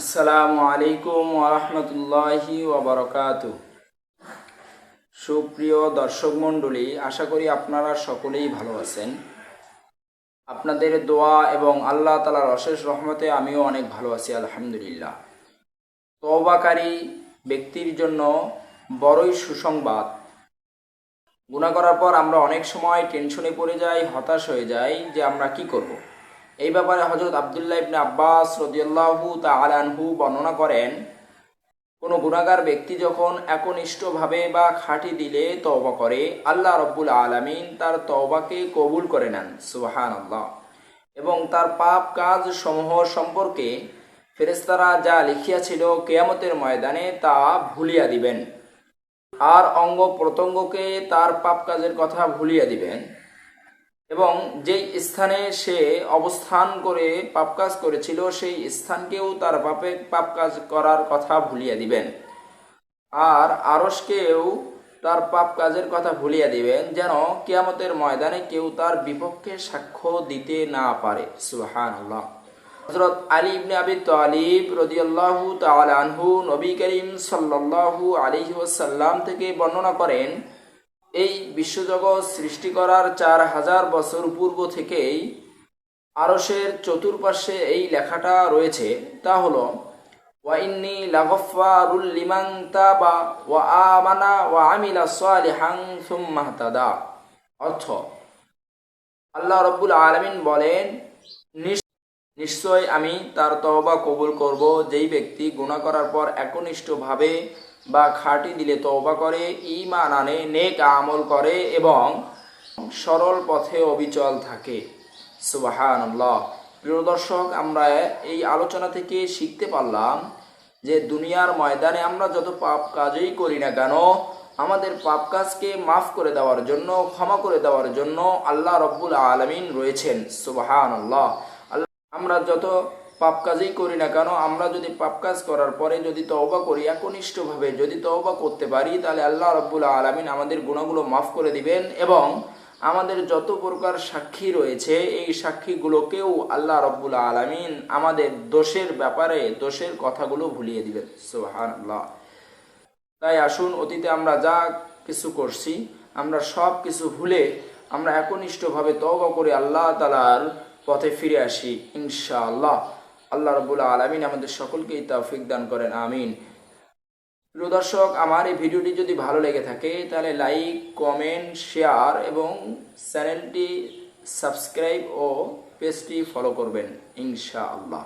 আসসালামু আলাইকুম ওরহমতুল্লাহি ওবরকাত সুপ্রিয় দর্শক মণ্ডলী, আশা করি আপনারা সকলেই ভালো আছেন। আপনাদের দোয়া এবং আল্লাহ তালার অশেষ রহমতে আমিও অনেক ভালো আছি, আলহামদুলিল্লাহ। তওবাকারী ব্যক্তির জন্য বড়ই সুসংবাদ। গুণা করার পর আমরা অনেক সময় টেনশনে পড়ে যাই, হতাশ হয়ে যাই যে আমরা কি করব। এই ব্যাপারে হজরত আবদুল্লাহ ইবনে আব্বাস রদিয়াল্লাহু তালানহু বর্ণনা করেন, কোনো গুণাগার ব্যক্তি যখন একনিষ্ঠভাবে বা খাঁটি দিলে তওবা করে, আল্লাহ রব্বুল আলামিন তার তওবাকে কবুল করে নেন সুবাহান আল্লাহ এবং তার পাপ কাজ সমূহ সম্পর্কে ফেরেস্তারা যা লিখিয়াছিল কেয়ামতের ময়দানে তা ভুলিয়া দিবেন। আর অঙ্গ প্রত্যঙ্গকে তার পাপ কাজের কথা ভুলিয়া দিবেন। এবং যেই স্থানে সে অবস্থান করে পাপ কাজ করেছিল, সেই স্থানকেও তার পাপে পাপ কাজ করার কথা ভুলিয়ে দিবেন। আর আরসকেও তার পাপ কাজের কথা ভুলিয়া দিবেন, যেন কিয়ামতের ময়দানে কেউ তার বিপক্ষে সাক্ষ্য দিতে না পারে। আল্লাহ হজরত আলী ইবনে আবি তালিব রদিয়াল্লাহু আনহু নবী করিম সাল্লাল্লাহু আলাইহি ওয়াসাল্লাম থেকে বর্ণনা করেন এই বিশ্বজগৎ সৃষ্টি করার চার হাজার বছর পূর্ব থেকেই আরসের চতুর্পাশে এই লেখাটা রয়েছে। তা হলো ওয়াইন্নি লাগফারুল লিমান তাবা ওয়া আমানা ওয়া আমিলা সালিহান সুম্মা তাদা। অর্থ, আল্লাহ রব্বুল আলামিন বলেন "নিশ্চ- নিশ্চয় আমি তার তওবা কবুল করব। যেই ব্যক্তি গুণা করার পর একনিষ্ঠভাবে বা খাঁটি দিলে তওবা করে, ঈমান আনে, নেক আমল করে এবং সরল পথে অবিচল থাকে। সুবাহান্লাহ প্রিয় দর্শক, আমরা এই আলোচনা থেকে শিখতে পারলাম যে দুনিয়ার ময়দানে আমরা যত পাপ কাজই করি না কেন, আমাদের পাপ কাজকে মাফ করে দেওয়ার জন্য, ক্ষমা করে দেওয়ার জন্য আল্লাহ রব্বুল আলমিন রয়েছেন। সুবাহান আমরা যত পাপ কাজই করি না কেন, আমরা যদি পাপ কাজ করার পরে যদি তওবা করি একনিষ্ঠভাবে, যদি তওবা করতে পারি, তাহলে আল্লাহ রব্বুল আলমিন আমাদের গুণাগুলো মাফ করে দিবেন এবং আমাদের যত প্রকার সাক্ষী রয়েছে, এই সাক্ষীগুলোকেও আল্লাহ রব্বুল আলমিন আমাদের দোষের ব্যাপারে, দোষের কথাগুলো ভুলিয়ে দিবেন। সুবাহান আল্লাহ তাই আসুন, অতীতে আমরা যা কিছু করছি, আমরা সব কিছু ভুলে আমরা একনিষ্ঠভাবে তওবা করে আল্লাহ তালার পথে ফিরে আসি, ইনশাআল্লাহ। আল্লাহ রবুল আলমিন আমাদের সকলকেই তৌফিক দান করেন, আমিন। প্রিয় দর্শক, আমার এই ভিডিওটি যদি ভালো লেগে থাকে, তাহলে লাইক, কমেন্ট, শেয়ার এবং চ্যানেলটি সাবস্ক্রাইব ও পেজটি ফলো করবেন, ইনশাআল্লাহ।